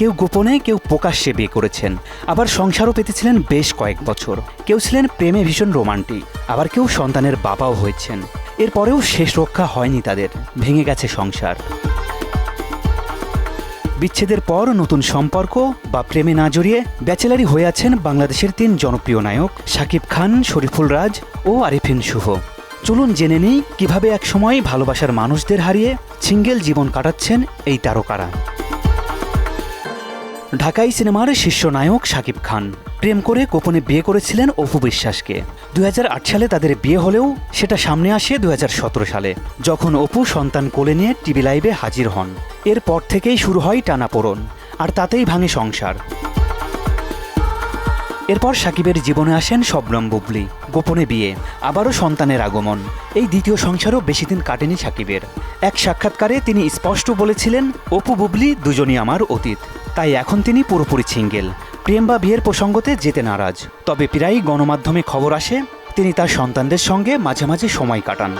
কেউ গোপনে, কেউ প্রকাশ্যে বিয়ে করেছেন। আবার সংসারও পেতেছিলেন বেশ কয়েক বছর। কেউ ছিলেন প্রেমে ভীষণ রোমান্টিক, আবার কেউ সন্তানের বাবাও হয়েছেন। এরপরেও শেষ রক্ষা হয়নি তাদের, ভেঙে গেছে সংসার। বিচ্ছেদের পর নতুন সম্পর্ক বা প্রেমে না জড়িয়ে ব্যাচেলারি হয়ে আছেন বাংলাদেশের তিন জনপ্রিয় নায়ক শাকিব খান, শরীফুল রাজ ও আরিফিন শুভ। চলুন জেনে নিই কীভাবে একসময় ভালোবাসার মানুষদের হারিয়ে সিঙ্গেল জীবন কাটাচ্ছেন এই তারকারা। ঢাকাই সিনেমার শীর্ষ নায়ক শাকিব খান। প্রেম করে গোপনে বিয়ে করেছিলেন অপু বিশ্বাসকে। দুই হাজার আট সালে তাদের বিয়ে হলেও সেটা সামনে আসে দু হাজার সতেরো সালে, যখন অপু সন্তান কোলে নিয়ে টিভি লাইভে হাজির হন। এরপর থেকেই শুরু হয় টানাপোড়ন, আর তাতেই ভাঙে সংসার। এরপর সাকিবের জীবনে আসেন শবনম বুবলি, গোপনে বিয়ে, আবারও সন্তানের আগমন। এই দ্বিতীয় সংসারও বেশি দিন কাটেনি সাকিবের এক সাক্ষাৎকারে তিনি স্পষ্ট বলেছিলেন, অপু বুবলি দুজনই আমার অতীত। তাই এখন তিনি পুরোপুরি সিঙ্গেল। প্রেম বা বিয়ের প্রসঙ্গতে যেতে নারাজ। তবে প্রায়ই গণমাধ্যমে খবর আসে, তিনি তার সন্তানদের সঙ্গে মাঝে মাঝে সময় কাটান।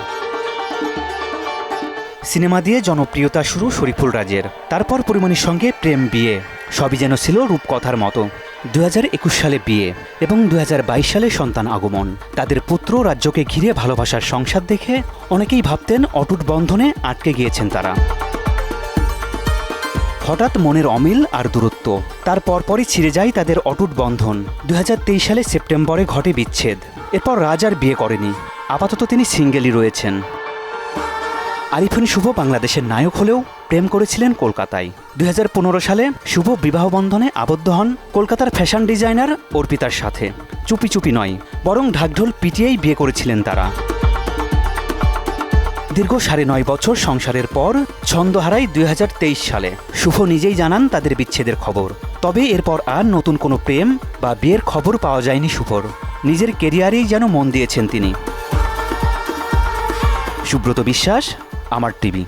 সিনেমা দিয়ে জনপ্রিয়তা শুরু শরীফুল রাজের। তারপর পরিমণির সঙ্গে প্রেম বিয়ে। সবই যেন ছিল রূপকথার মতো। দু হাজার একুশ সালে বিয়ে এবং দু হাজার বাইশ সালে সন্তান আগমন। তাদের পুত্র রাজ্যকে ঘিরে ভালোবাসার সংসার দেখে অনেকেই ভাবতেন অটুট বন্ধনে আটকে গিয়েছেন তারা। হঠাৎ মনের অমিল আর দূরত্ব। তার পরপরই ছিঁড়ে যায় তাদের অটুট বন্ধন। দু হাজার তেইশ সালে সেপ্টেম্বরে ঘটে বিচ্ছেদ। এরপর রাজ আর বিয়ে করেনি। আপাতত তিনি সিঙ্গেলই রয়েছেন। আরিফিন শুভ বাংলাদেশের নায়ক হলেও প্রেম করেছিলেন কলকাতায়। দু হাজার পনেরো সালে শুভ বিবাহ বন্ধনে আবদ্ধ হন কলকাতার ফ্যাশন ডিজাইনার অর্পিতার সাথে। চুপি চুপি নয়, বরং ঢাকঢোল পিটিয়েই বিয়ে করেছিলেন তারা। দীর্ঘ সাড়ে নয় বছর সংসারের পর ছন্দ হারায় দুই সালে। শুভ নিজেই জানান তাদের বিচ্ছেদের খবর। তবে এরপর আর নতুন কোনো প্রেম বা বিয়ের খবর পাওয়া যায়নি শুভর। নিজের কেরিয়ারেই যেন মন দিয়েছেন তিনি। সুব্রত বিশ্বাস, আমার টিভি।